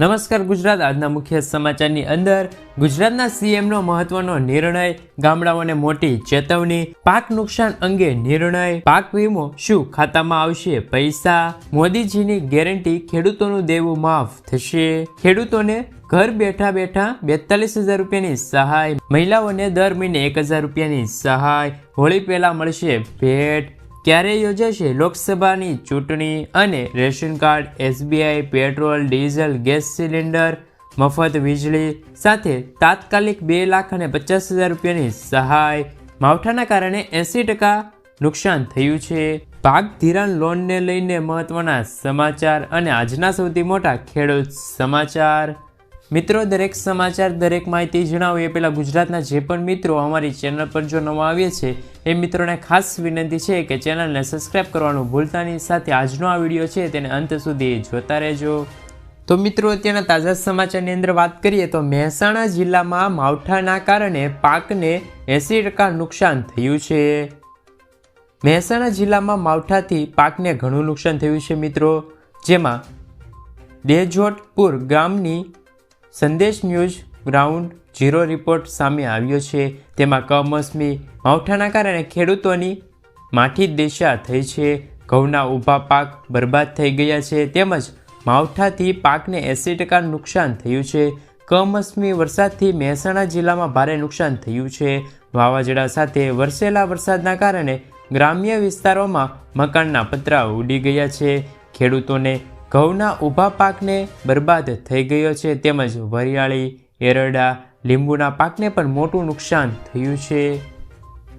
નમસ્કાર ગુજરાત. આજના મુખ્ય સમાચારની અંદર ગુજરાતના સીએમનો મહત્વનો નિર્ણય, ગામડાઓને મોટી ચેતવણી, પાક નુકસાન અંગે નિર્ણય, પાક વીમો શું ખાતામાં આવશે પૈસા? મોદીજીની ગેરંટી ખેડૂતોનું દેવું માફ થશે? ખેડૂતોને ઘર બેઠા બેઠા બેતાલીસ હજાર રૂપિયાની સહાય, મહિલાઓને દર મહિને એક હજાર રૂપિયાની સહાય, હોળી પહેલા મળશે ભેટ ક્યારે યોજાશે લોકસભાની ચૂંટણી અને ration card, SBI, petrol, diesel, gas cylinder, મફત વીજળી સાથે તાત્કાલિક બે લાખ અને પચાસ હજાર રૂપિયાની સહાય. માવઠાના કારણે એંસી ટકા નુકસાન થયું છે. પાક ધિરાણ લોનને લઈને મહત્વના સમાચાર અને આજના સૌથી મોટા ખેડૂત સમાચાર. મિત્રો, દરેક સમાચાર, દરેક માહિતી જણાવો. એ પહેલાં ગુજરાતના જે પણ મિત્રો અમારી ચેનલ પર જો નવા આવીએ છે, એ મિત્રોને ખાસ વિનંતી છે કે ચેનલને સબસ્ક્રાઇબ કરવાનું ભૂલતાની સાથે આજનો આ વીડિયો છે, તેને અંત સુધી જોતા રહેજો. તો મિત્રો, અત્યારના તાજા સમાચારની અંદર વાત કરીએ તો મહેસાણા જિલ્લામાં માવઠાના કારણે પાકને એંસી ટકા નુકસાન થયું છે. મહેસાણા જિલ્લામાં માવઠાથી પાકને ઘણું નુકસાન થયું છે મિત્રો, જેમાં દેજોટપુર ગામની સંદેશ ન્યૂઝ ગ્રાઉન્ડ ઝીરો રિપોર્ટ સામે આવ્યો છે. તેમાં કમોસમી માવઠાના કારણે ખેડૂતોની માઠી દિશા થઈ છે. ઘઉંના ઊભા પાક બરબાદ થઈ ગયા છે. તેમજ માવઠાથી પાકને એંસી ટકા નુકસાન થયું છે. કમોસમી વરસાદથી મહેસાણા જિલ્લામાં ભારે નુકસાન થયું છે. વાવાઝોડા સાથે વરસેલા વરસાદના કારણે ગ્રામ્ય વિસ્તારોમાં મકાનના પતરા ઉડી ગયા છે. ખેડૂતોને ઘઉંના ઊભા પાકને બરબાદ થઈ ગયો છે. તેમજ વરિયાળી, એરડા, લીંબુના પાકને પણ મોટું નુકસાન થયું છે.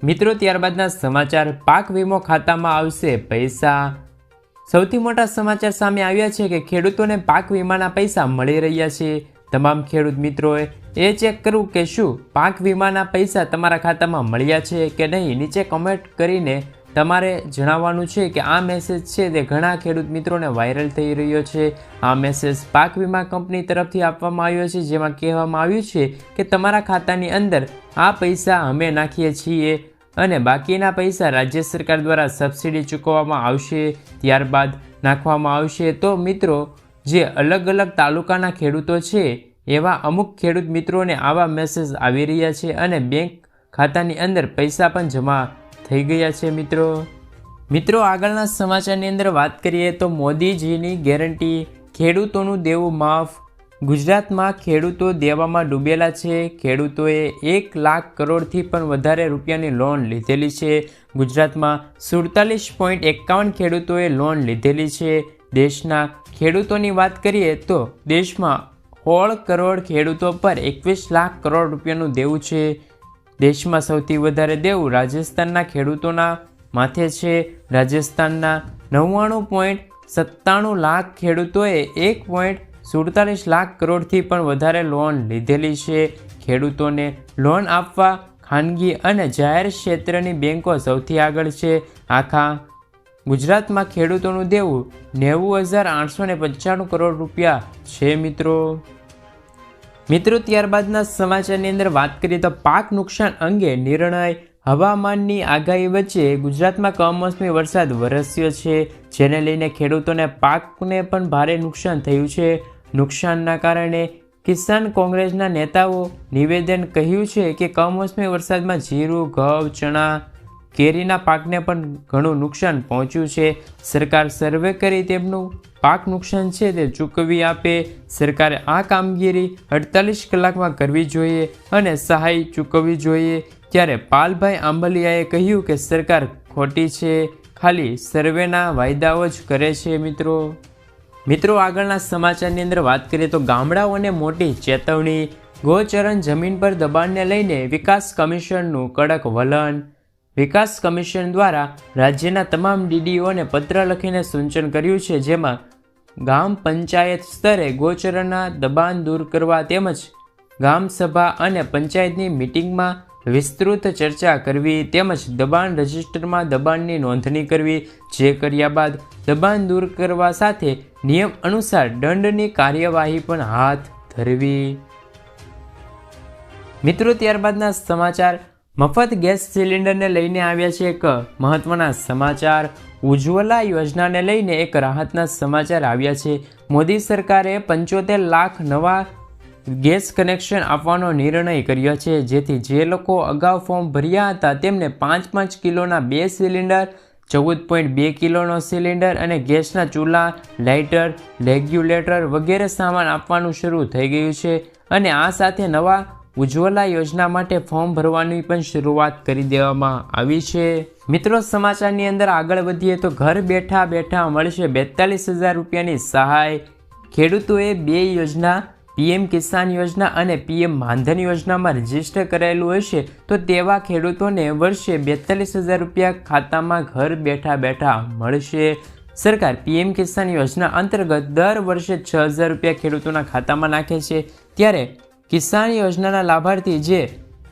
મિત્રો, ત્યારબાદના સમાચાર. પાક વીમો ખાતામાં આવશે પૈસા. સૌથી મોટા સમાચાર સામે આવ્યા છે કે ખેડૂતોને પાક વીમાના પૈસા મળી રહ્યા છે. તમામ ખેડૂત મિત્રોએ એ ચેક કરવું કે શું પાક વીમાના પૈસા તમારા ખાતામાં મળ્યા છે કે નહીં? નીચે કમેન્ટ કરીને તમારે જણાવવાનું છે કે આ મેસેજ છે તે ઘણા ખેડૂત મિત્રોને વાયરલ થઈ રહ્યો છે. આ મેસેજ પાક વીમા કંપની તરફથી આપવામાં આવ્યો છે. જેમાં કહેવામાં આવ્યું છે કે તમારા ખાતાની અંદર આ પૈસા અમે નાખીએ છીએ અને બાકીના પૈસા રાજ્ય સરકાર દ્વારા સબસિડી ચૂકવવામાં આવશે, ત્યારબાદ નાખવામાં આવશે. તો મિત્રો, જે અલગ અલગ તાલુકાના ખેડૂતો છે, એવા અમુક ખેડૂત મિત્રોને આવા મેસેજ આવી રહ્યા છે અને બેંક ખાતાની અંદર પૈસા પણ જમા થઈ ગયા છે, મિત્રો. મિત્રો, આગળના સમાચારની અંદર વાત કરીએ તો મોદીજીની ગેરંટી, ખેડૂતોનું દેવું માફ. ગુજરાતમાં ખેડૂતો દેવામાં ડૂબેલા છે. ખેડૂતોએ એક લાખ કરોડથી પણ વધારે રૂપિયાની લોન લીધેલી છે. ગુજરાતમાં સુડતાલીસ પોઈન્ટ એકાવન ખેડૂતોએ લોન લીધેલી છે. દેશના ખેડૂતોની વાત કરીએ તો દેશમાં સોળ કરોડ ખેડૂતો પર એકવીસ લાખ કરોડ રૂપિયાનું દેવું છે. દેશમાં સૌથી વધારે દેવું રાજસ્થાનના ખેડૂતોના માથે છે. રાજસ્થાનના નવ્વાણું પોઈન્ટ સત્તાણું લાખ ખેડૂતોએ એક પોઈન્ટ સુડતાલીસ લાખ કરોડથી પણ વધારે લોન લીધેલી છે. ખેડૂતોને લોન આપવા ખાનગી અને જાહેર ક્ષેત્રની બેન્કો સૌથી આગળ છે. આખા ગુજરાતમાં ખેડૂતોનું દેવું નેવું હજાર આઠસો ને પંચાણું કરોડ રૂપિયા છે મિત્રો. મિત્રો, ત્યારબાદના સમાચારની અંદર વાત કરીએ તો પાક નુકસાન અંગે નિર્ણય હવામાનની આગાહી વચ્ચે ગુજરાતમાં કમોસમી વરસાદ વરસ્યો છે. જેને લઈને ખેડૂતોને પાકને પણ ભારે નુકસાન થયું છે. નુકસાનના કારણે કિસાન કોંગ્રેસના નેતાઓ નિવેદન કહ્યું છે કે કમોસમી વરસાદમાં જીરું, ઘઉં, ચણા કેરીના પાકને પણ ઘણું નુકસાન પહોંચ્યું છે. સરકાર સર્વે કરી તેમનું પાક નુકસાન છે તે ચૂકવી આપે. સરકારે આ કામગીરી અડતાલીસ કલાકમાં કરવી જોઈએ અને સહાય ચૂકવવી જોઈએ. ત્યારે પાલભાઈ આંબલિયાએ કહ્યું કે સરકાર ખોટી છે. ખાલી સર્વેના વાયદાઓ જ કરે છે મિત્રો. મિત્રો, આગળના સમાચારની અંદર વાત કરીએ તો ગામડાઓને મોટી ચેતવણી. ગોચરણ જમીન પર દબાણને લઈને વિકાસ કમિશનનું કડક વલણ. વિકાસ કમિશન દ્વારા રાજ્યના તમામ ડીડીઓને પત્ર લખીને સૂચન કર્યું છે, જેમાં ગામ પંચાયત સ્તરે ગોચરના દબાણ દૂર કરવા તેમજ ગામ સભા અને પંચાયતની મિટિંગમાં વિસ્તૃત ચર્ચા કરવી તેમજ દબાણ રજિસ્ટરમાં દબાણની નોંધણી કરવી, જે કર્યા બાદ દબાણ દૂર કરવા સાથે નિયમ અનુસાર દંડની કાર્યવાહી પણ હાથ ધરવી. મિત્રો, ત્યારબાદના સમાચાર મફત ગેસ સિલિન્ડરને લઈને આવ્યા છે એક મહત્વના સમાચાર. ઉજ્જવલા યોજનાને લઈને એક રાહતના સમાચાર આવ્યા છે. મોદી સરકારે પંચોતેર લાખ નવા ગેસ કનેક્શન આપવાનો નિર્ણય કર્યો છે. જેથી જે લોકો અગાઉ ફોર્મ ભર્યા હતા, તેમને પાંચ પાંચ કિલોના બે સિલિન્ડર, ચૌદ પોઈન્ટ બે કિલોનો સિલિન્ડર અને ગેસના ચૂલા, લાઇટર, રેગ્યુલેટર વગેરે સામાન આપવાનું શરૂ થઈ ગયું છે. અને આ સાથે નવા ઉજ્જવલા યોજના માટે ફોર્મ ભરવાની પણ શરૂઆત કરી દેવામાં આવી છે. મિત્રો, સમાચારની અંદર આગળ વધીએ તો ઘર બેઠા બેઠા મળશે બેતાલીસ હજાર રૂપિયાની સહાય. ખેડૂતોએ બે યોજના, પીએમ કિસાન યોજના અને પીએમ માનધન યોજનામાં રજિસ્ટર કરાયેલું હશે તો તેવા ખેડૂતોને વર્ષે બેતાલીસ હજાર રૂપિયા ખાતામાં ઘર બેઠા બેઠા મળશે. સરકાર પીએમ કિસાન યોજના અંતર્ગત દર વર્ષે છ હજાર રૂપિયા ખેડૂતોના ખાતામાં નાખે છે. ત્યારે કિસાન યોજનાના લાભાર્થી જે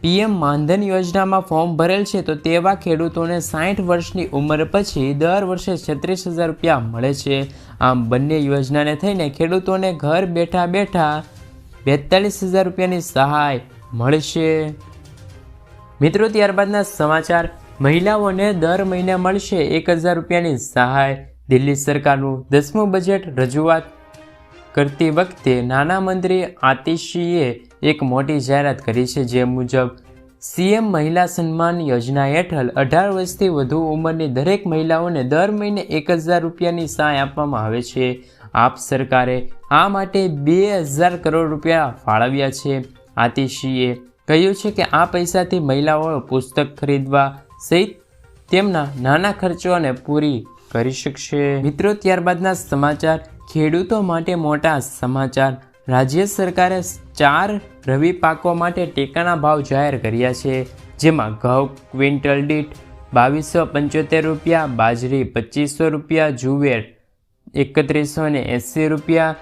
પીએમ માનધન યોજનામાં ફોર્મ ભરેલ છે, તો તેવા ખેડૂતોને સાઠ વર્ષની ઉંમર પછી દર વર્ષે છત્રીસ હજાર રૂપિયા મળે છે. આમ બંને યોજનાને થઈને ખેડૂતોને ઘર બેઠા બેઠા બેતાલીસ હજાર રૂપિયાની સહાય મળશે. મિત્રો, ત્યારબાદના સમાચાર. મહિલાઓને દર મહિને મળશે એક હજાર રૂપિયાની સહાય. દિલ્હી સરકારનું દસમું બજેટ રજૂઆત કરતી વખતે નાના મંત્રી આતિશીએ એક મોટી જાહેરાત કરી છે જે મુજબ, સીએમ મહિલા સન્માન યોજના હેઠળ અઢાર વર્ષથી વધુ ઉંમરની દરેક મહિલાઓને દર મહિને એક હજાર રૂપિયાની સહાય આપવામાં આવે છે. આપ સરકારે આ માટે બે હજાર કરોડ રૂપિયા ફાળવ્યા છે. આતિશીએ કહ્યું છે કે આ પૈસાથી મહિલાઓ પુસ્તક ખરીદવા સહિત તેમના નાના ખર્ચોને પૂરી કરી શકશે? મિત્રો, ત્યારબાદના સમાચાર. ખેડૂતો માટે મોટા સમાચાર. રાજ્ય સરકારે ચાર રવિ પાકો માટે ટેકાના ભાવ જાહેર કર્યા છે. જેમાં ઘઉં, ક્વિન્ટલ દીઠ બાવીસો પંચોતેર રૂપિયા, બાજરી પચીસો રૂપિયા, જુવેર એકત્રીસો ને એંસી રૂપિયા.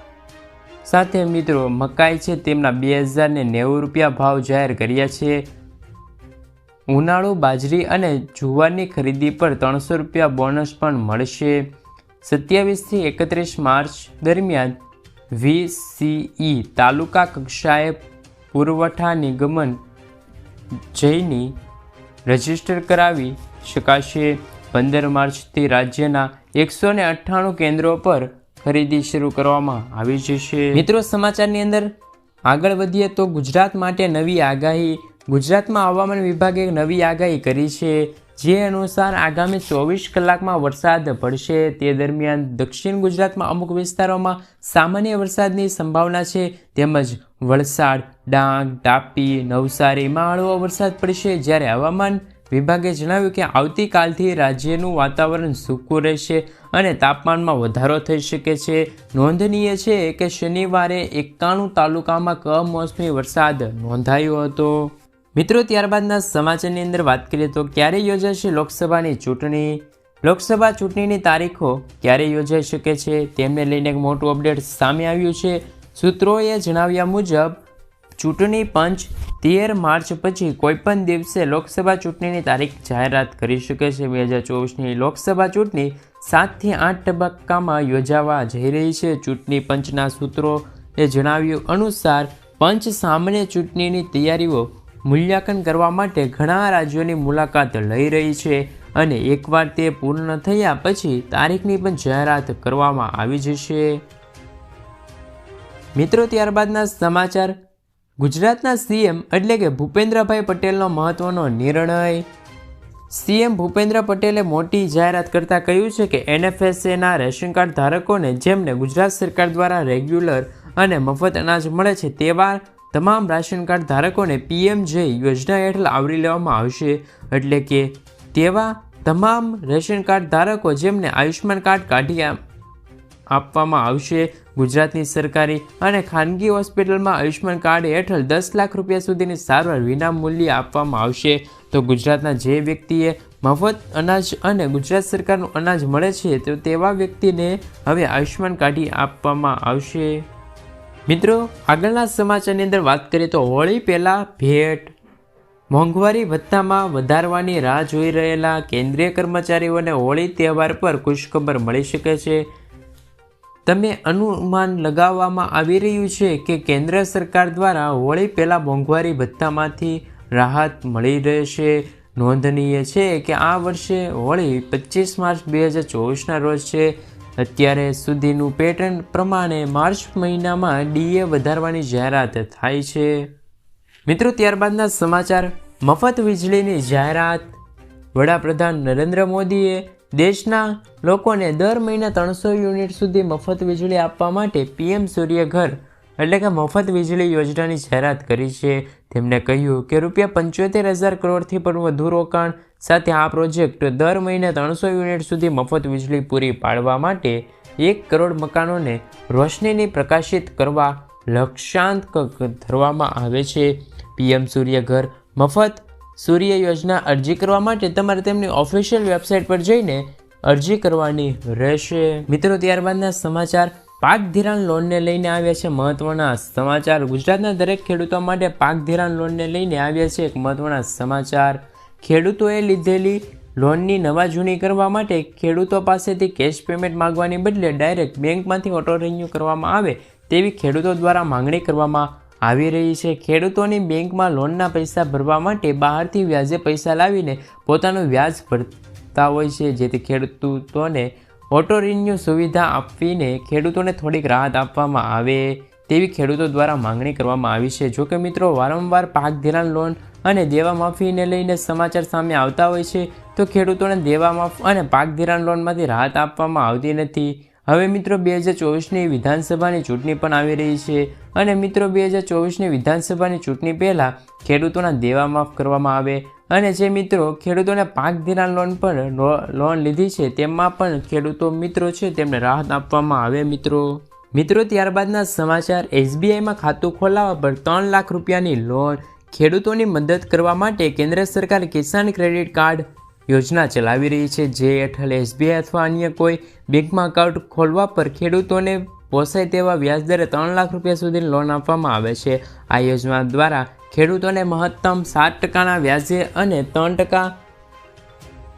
સાથે મિત્રો, મકાઈ છે, તેમના બે હજાર ને નેવું રૂપિયા ભાવ જાહેર કર્યા છે. ઉનાળુ, બાજરી અને જુવારની ખરીદી પર ત્રણસો રૂપિયા બોનસ પણ મળશે. સત્યાવીસથી એકત્રીસ માર્ચ દરમિયાન વીસીઈ તાલુકા કક્ષાએ પુરવઠા નિગમન જઈની રજિસ્ટર કરાવી શકાશે. પંદર માર્ચથી રાજ્યના એકસો ને અઠ્ઠાણું કેન્દ્રો પર ખરીદી શરૂ કરવામાં આવી જશે. મિત્રો, સમાચારની અંદર આગળ વધીએ તો ગુજરાત માટે નવી આગાહી ગુજરાતમાં હવામાન વિભાગે એક નવી આગાહી કરી છે. જે અનુસાર આગામી ચોવીસ કલાકમાં વરસાદ પડશે. તે દરમિયાન દક્ષિણ ગુજરાતમાં અમુક વિસ્તારોમાં સામાન્ય વરસાદની સંભાવના છે. તેમજ વલસાડ, ડાંગ, તાપી નવસારીમાં હળવો વરસાદ પડશે. જ્યારે હવામાન વિભાગે જણાવ્યું કે આવતીકાલથી રાજ્યનું વાતાવરણ સૂકું રહેશે અને તાપમાનમાં વધારો થઈ શકે છે. નોંધનીય છે કે શનિવારે એકાણું તાલુકામાં કમોસમી વરસાદ નોંધાયો હતો. મિત્રો, ત્યારબાદના સમાચારની અંદર વાત કરીએ તો ક્યારે યોજાશે લોકસભાની ચૂંટણી? લોકસભા ચૂંટણીની તારીખો ક્યારે યોજાઈ શકે છે? તેમને લઈને એક મોટું અપડેટ સામે આવ્યું છે. સૂત્રોએ જણાવ્યા મુજબ, ચૂંટણી પંચ તેર માર્ચ પછી કોઈપણ દિવસે લોકસભા ચૂંટણીની તારીખ જાહેરાત કરી શકે છે. બે હજાર ચોવીસની લોકસભા ચૂંટણી સાતથી આઠ તબક્કામાં યોજાવા જઈ રહી છે. ચૂંટણી પંચના સૂત્રોએ જણાવ્યું અનુસાર, પંચ સામાન્ય ચૂંટણીની તૈયારીઓ મૂલ્યાંકન કરવા માટે ઘણા રાજ્યોની મુલાકાત લઈ રહી છે અને એકવાર તે પૂર્ણ થયા પછી તારીખની પણ જાહેરાત કરવામાં આવી જશે. મિત્રો, ત્યારબાદના સમાચાર. ગુજરાતના સીએમ એટલે કે ભૂપેન્દ્રભાઈ પટેલનો મહત્વનો નિર્ણય. સીએમ ભૂપેન્દ્ર પટેલે મોટી જાહેરાત કરતાં કહ્યું છે કે એનએફએસએના રેશન કાર્ડ ધારકોને જેમને ગુજરાત સરકાર દ્વારા રેગ્યુલર અને મફત અનાજ મળે છે તેવા તમામ રાશન કાર્ડ ધારકોને પીએમ જય યોજના હેઠળ આવરી લેવામાં આવશે. એટલે કે તેવા તમામ રેશન કાર્ડ ધારકો જેમને આયુષ્યમાન કાર્ડ કાઢી આપવામાં આવશે. ગુજરાતની સરકારી અને ખાનગી હોસ્પિટલમાં આયુષ્યમાન કાર્ડ હેઠળ દસ લાખ રૂપિયા સુધીની સારવાર વિનામૂલ્યે આપવામાં આવશે. તો ગુજરાતના જે વ્યક્તિએ મફત અનાજ અને ગુજરાત સરકારનું અનાજ મળે છે, તો તેવા વ્યક્તિને હવે આયુષ્યમાન કાર્ડ આપવામાં આવશે. મિત્રો, આગળના સમાચારની અંદર વાત કરીએ તો હોળી પહેલાં ભેટ મોંઘવારી ભથ્થામાં વધારવાની રાહ જોઈ રહેલા કેન્દ્રીય કર્મચારીઓને હોળી તહેવાર પર ખુશખબર મળી શકે છે. તમે અનુમાન લગાવવામાં આવી રહ્યું છે કે કેન્દ્ર સરકાર દ્વારા હોળી પહેલાં મોંઘવારી ભથ્થામાંથી રાહત મળી રહેશે. નોંધનીય છે કે આ વર્ષે હોળી પચીસ માર્ચ બે હજાર ચોવીસના રોજ છે. અત્યારે સુધીનું પેટર્ન પ્રમાણે માર્ચ મહિનામાં ડીએ વધારવાની જાહેરાત થાય છે. મિત્રો, ત્યારબાદના સમાચાર. મફત વીજળીની જાહેરાત. વડાપ્રધાન નરેન્દ્ર મોદીએ દેશના લોકોને દર મહિને ત્રણસો યુનિટ સુધી મફત વીજળી આપવા માટે પીએમ સૂર્યઘર એટલે કે મફત વીજળી યોજનાની જાહેરાત કરી છે. તેમણે કહ્યું કે રૂપિયા પંચોતેર હજાર કરોડથી પણ વધુ રોકાણ સાથે આ પ્રોજેક્ટ દર મહિને ત્રણસો યુનિટ સુધી મફત વીજળી પૂરી પાડવા માટે એક કરોડ મકાનોને રોશનીની પ્રકાશિત કરવા લક્ષ્યાંક ધરવામાં આવે છે. પીએમ સૂર્યઘર મફત સૂર્ય યોજના અરજી કરવા માટે તમારે તેમની ઓફિશિયલ વેબસાઇટ પર જઈને અરજી કરવાની રહેશે. મિત્રો, ત્યારબાદના સમાચાર પાક ધિરાણ લોનને લઈને આવ્યા છે મહત્વના સમાચાર. ગુજરાતના દરેક ખેડૂતો માટે પાક ધિરાણ લોનને લઈને આવ્યા છે એક મહત્વના સમાચાર. ખેડૂતોએ લીધેલી લોનની નવા જૂની કરવા માટે ખેડૂતો પાસેથી કેશ પેમેન્ટ માંગવાની બદલે ડાયરેક્ટ બેંકમાંથી ઓટો રિન્યૂ કરવામાં આવે તેવી ખેડૂતો દ્વારા માંગણી કરવામાં આવી રહી છે. ખેડૂતોની બેંકમાં લોનના પૈસા ભરવા માટે બહારથી વ્યાજે પૈસા લાવીને પોતાનું વ્યાજ ભરતા હોય છે, જેથી ખેડૂતોને ઓટો રિન્યૂ સુવિધા આપીને ખેડૂતોને થોડીક રાહત આપવામાં આવે તેવી ખેડૂતો દ્વારા માંગણી કરવામાં આવી છે. જોકે મિત્રો, વારંવાર પાક ધિરાણ લોન અને દેવા માફીને લઈને સમાચાર સામે આવતા હોય છે, તો ખેડૂતોને દેવા માફ અને પાક ધિરાણ લોનમાંથી રાહત આપવામાં આવતી નથી. હવે મિત્રો, બે હજાર ચોવીસની વિધાનસભાની ચૂંટણી પણ આવી રહી છે અને મિત્રો, બે હજાર ચોવીસની વિધાનસભાની ચૂંટણી પહેલાં ખેડૂતોના દેવા માફ કરવામાં આવે અને જે મિત્રો ખેડૂતોને પાક ધિરાણ લોન પર લોન લીધી છે તેમાં પણ ખેડૂતો મિત્રો છે, તેમને રાહત આપવામાં આવે મિત્રો. મિત્રો, ત્યારબાદના સમાચાર. એસબીઆઈમાં ખાતું ખોલાવવા પર ત્રણ લાખ રૂપિયાની લોન ખેડૂતોની મદદ કરવા માટે કેન્દ્ર સરકાર કિસાન ક્રેડિટ કાર્ડ યોજના ચલાવી રહી છે. જે હેઠળ એસબીઆઈ અથવા અન્ય કોઈ બેંકમાં એકાઉન્ટ ખોલવા પર ખેડૂતોને પોસાય તેવા વ્યાજદરે ત્રણ લાખ રૂપિયા સુધીની લોન આપવામાં આવે છે. આ યોજના દ્વારા ખેડૂતોને મહત્તમ સાત ટકાના વ્યાજે અને ત્રણ ટકા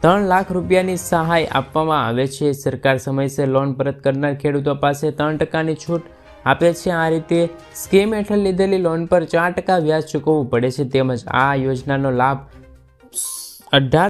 ત્રણ લાખ રૂપિયાની સહાય આપવામાં આવે છે. સરકાર સમયસર લોન પરત કરનાર ખેડૂતો પાસે ત્રણ ટકાની છૂટ આપે છે. આ રીતે સ્કીમ હેઠળ લીધેલી લોન પર ચાર ટકા વ્યાજ ચૂકવવું પડે છે. તેમજ આ યોજનાનો લાભ અઢાર